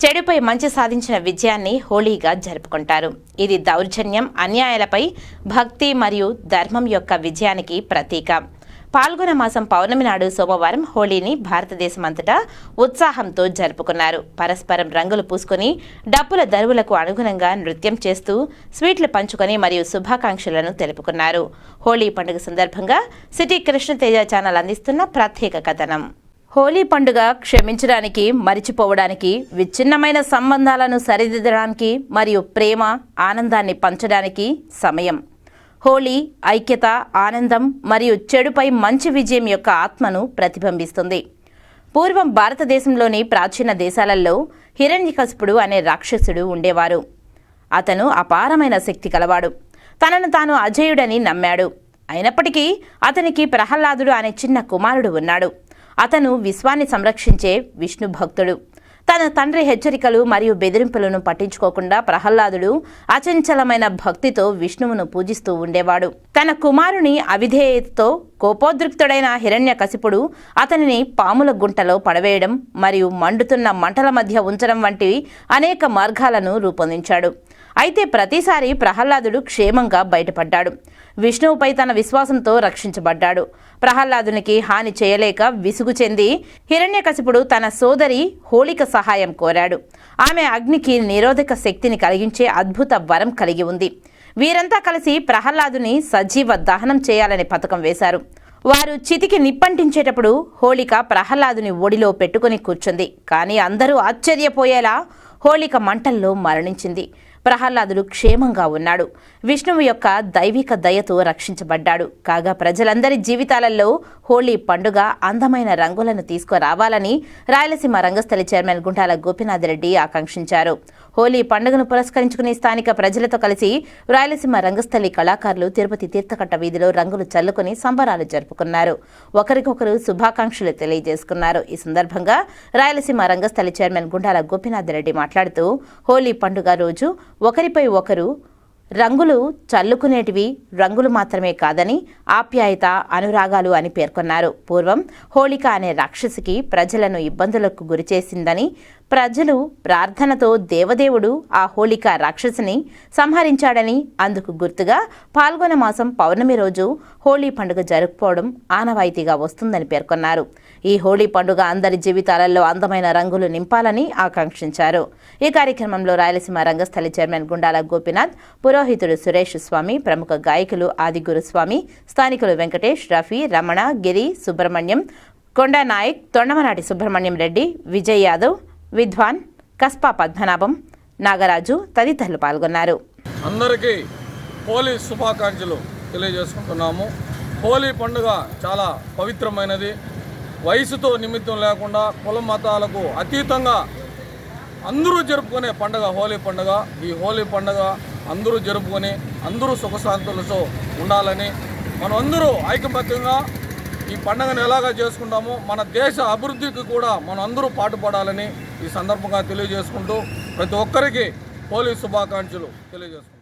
చెడుపై మంచి సాధించిన విజయాన్ని హోళీగా జరుపుకుంటారు. ఇది దౌర్జన్యం అన్యాయాలపై భక్తి మరియు ధర్మం యొక్క విజయానికి ప్రతీక. పాల్గొన మాసం పౌర్ణమి నాడు సోమవారం హోళీని భారతదేశమంతటా ఉత్సాహంతో జరుపుకున్నారు. పరస్పరం రంగులు పూసుకొని డప్పుల దరువులకు అనుగుణంగా నృత్యం చేస్తూ స్వీట్లు పంచుకొని మరియు శుభాకాంక్షలను తెలుపుకున్నారు. హోళీ పండుగ సందర్భంగా సిటీ కృష్ణతేజ ఛానల్ అందిస్తున్న ప్రత్యేక కథనం. హోలీ పండుగ క్షమించడానికి మరిచిపోవడానికి విచ్ఛిన్నమైన సంబంధాలను సరిదిద్దడానికి మరియు ప్రేమ ఆనందాన్ని పంచడానికి సమయం. హోలీ ఐక్యత ఆనందం మరియు చెడుపై మంచి విజయం యొక్క ఆత్మను ప్రతిబింబిస్తుంది. పూర్వం భారతదేశంలోని ప్రాచీన దేశాలలో హిరణ్యకశపుడు అనే రాక్షసుడు ఉండేవారు. అతను అపారమైన శక్తి కలవాడు తనను తాను అజేయుడని నమ్మాడు. అయినప్పటికీ అతనికి ప్రహ్లాదుడు అనే చిన్న కుమారుడు ఉన్నాడు. అతను విశ్వాన్ని సంరక్షించే విష్ణు భక్తుడు. తన తండ్రి హెచ్చరికలు మరియు బెదిరింపులను పట్టించుకోకుండా ప్రహ్లాదుడు అచంచలమైన భక్తితో విష్ణువును పూజిస్తూ ఉండేవాడు. తన కుమారుని అవిధేయతతో కోపోద్రిక్తుడైన హిరణ్యకశిపుడు అతనిని పాముల గుంటలో పడవేయడం మరియు మండుతున్న మంటల మధ్య ఉంచడం వంటి అనేక మార్గాలను రూపొందించాడు. అయితే ప్రతిసారి ప్రహ్లాదుడు క్షేమంగా బయటపడ్డాడు. విష్ణువుపై తన విశ్వాసంతో రక్షించబడ్డాడు. ప్రహ్లాదునికి హాని చేయలేక విసుగు చెంది హిరణ్యకశిపుడు తన సోదరి హోళిక సహాయం కోరాడు. ఆమె అగ్నికి నిరోధక శక్తిని కలిగించే అద్భుత వరం కలిగి ఉంది. వీరంతా కలిసి ప్రహ్లాదుని సజీవ దహనం చేయాలనే పథకం వేశారు. వారు చితికి నిప్పంటించేటప్పుడు హోళిక ప్రహ్లాదుని ఒడిలో పెట్టుకుని కూర్చుంది. కానీ అందరూ ఆశ్చర్యపోయేలా హోళిక మంటల్లో మరణించింది. ప్రహ్లాదుడు క్షేమంగా ఉన్నాడు. విష్ణువు యొక్క దైవిక దయతో రక్షించబడ్డాడు. కాగా ప్రజలందరి జీవితాలలో హోళీ పండుగ అందమైన రంగులను తీసుకురావాలని రాయలసీమ రంగస్థలి చైర్మన్ గుంటాల గోపినాథరెడ్డి ఆకాంక్షించారు. హోలీ పండుగను పురస్కరించుకుని స్థానిక ప్రజలతో కలిసి రాయలసీమ రంగస్థలి కళాకారులు తిరుపతి తీర్థకట్ట వీధిలో రంగులు చల్లుకుని సంబరాలు జరుపుకున్నారు. ఒకరికొకరు శుభాకాంక్షలు తెలియజేసుకున్నారు. ఈ సందర్భంగా రాయలసీమ రంగస్థలి చైర్మన్ గుండాల గోపీనాథ్ రెడ్డి మాట్లాడుతూ హోలీ పండుగ రోజు ఒకరిపై ఒకరు రంగులు చల్లుకునేటివి రంగులు మాత్రమే కాదని ఆప్యాయత అనురాగాలు అని పేర్కొన్నారు. పూర్వం హోళిక అనే రాక్షసికి ప్రజలను ఇబ్బందులకు గురిచేసిందని ప్రజలు ప్రార్థనతో దేవదేవుడు ఆ హోళిక రాక్షసిని సంహరించాడని అందుకు గుర్తుగా పాల్గొన మాసం పౌర్ణమి రోజు హోళీ పండుగ జరుపుకోవడం ఆనవాయితీగా వస్తుందని పేర్కొన్నారు. ఈ హోళీ పండుగ అందరి జీవితాలలో అందమైన రంగులు నింపాలని ఆకాంక్షించారు. ఈ కార్యక్రమంలో రాయలసీమ రంగస్థలి చైర్మన్ గుండాల గోపీనాథ్ పురోహితుడు సురేష్ స్వామి ప్రముఖ గాయకులు ఆదిగురు స్వామి స్థానికులు వెంకటేష్ రఫీ రమణ గిరి సుబ్రహ్మణ్యం కొండా నాయక్ తొండమనాటి సుబ్రహ్మణ్యం రెడ్డి విజయ్ యాదవ్ విద్వాన్ కస్పా పద్మనాభం నాగరాజు తదితరులు పాల్గొన్నారు. అందరికీ హోలీ శుభాకాంక్షలు తెలియజేసుకుంటున్నాము. హోలీ పండుగ చాలా పవిత్రమైనది. వయసుతో నిమిత్తం లేకుండా కుల మతాలకు అతీతంగా అందరూ జరుపుకునే పండుగ హోలీ పండుగ. ఈ హోలీ పండుగ అందరూ జరుపుకొని అందరూ సుఖశాంతులతో ఉండాలని మనం అందరూ ఐకమత్యంగా ఈ పండుగను ఎలాగా చేసుకుంటామో మన దేశ అభివృద్ధికి కూడా మనం అందరూ పాటుపడాలని ఈ సందర్భంగా తెలియజేసుకుంటూ ప్రతి ఒక్కరికి పోలీస్ శుభాకాంక్షలు తెలియజేసుకుంటాం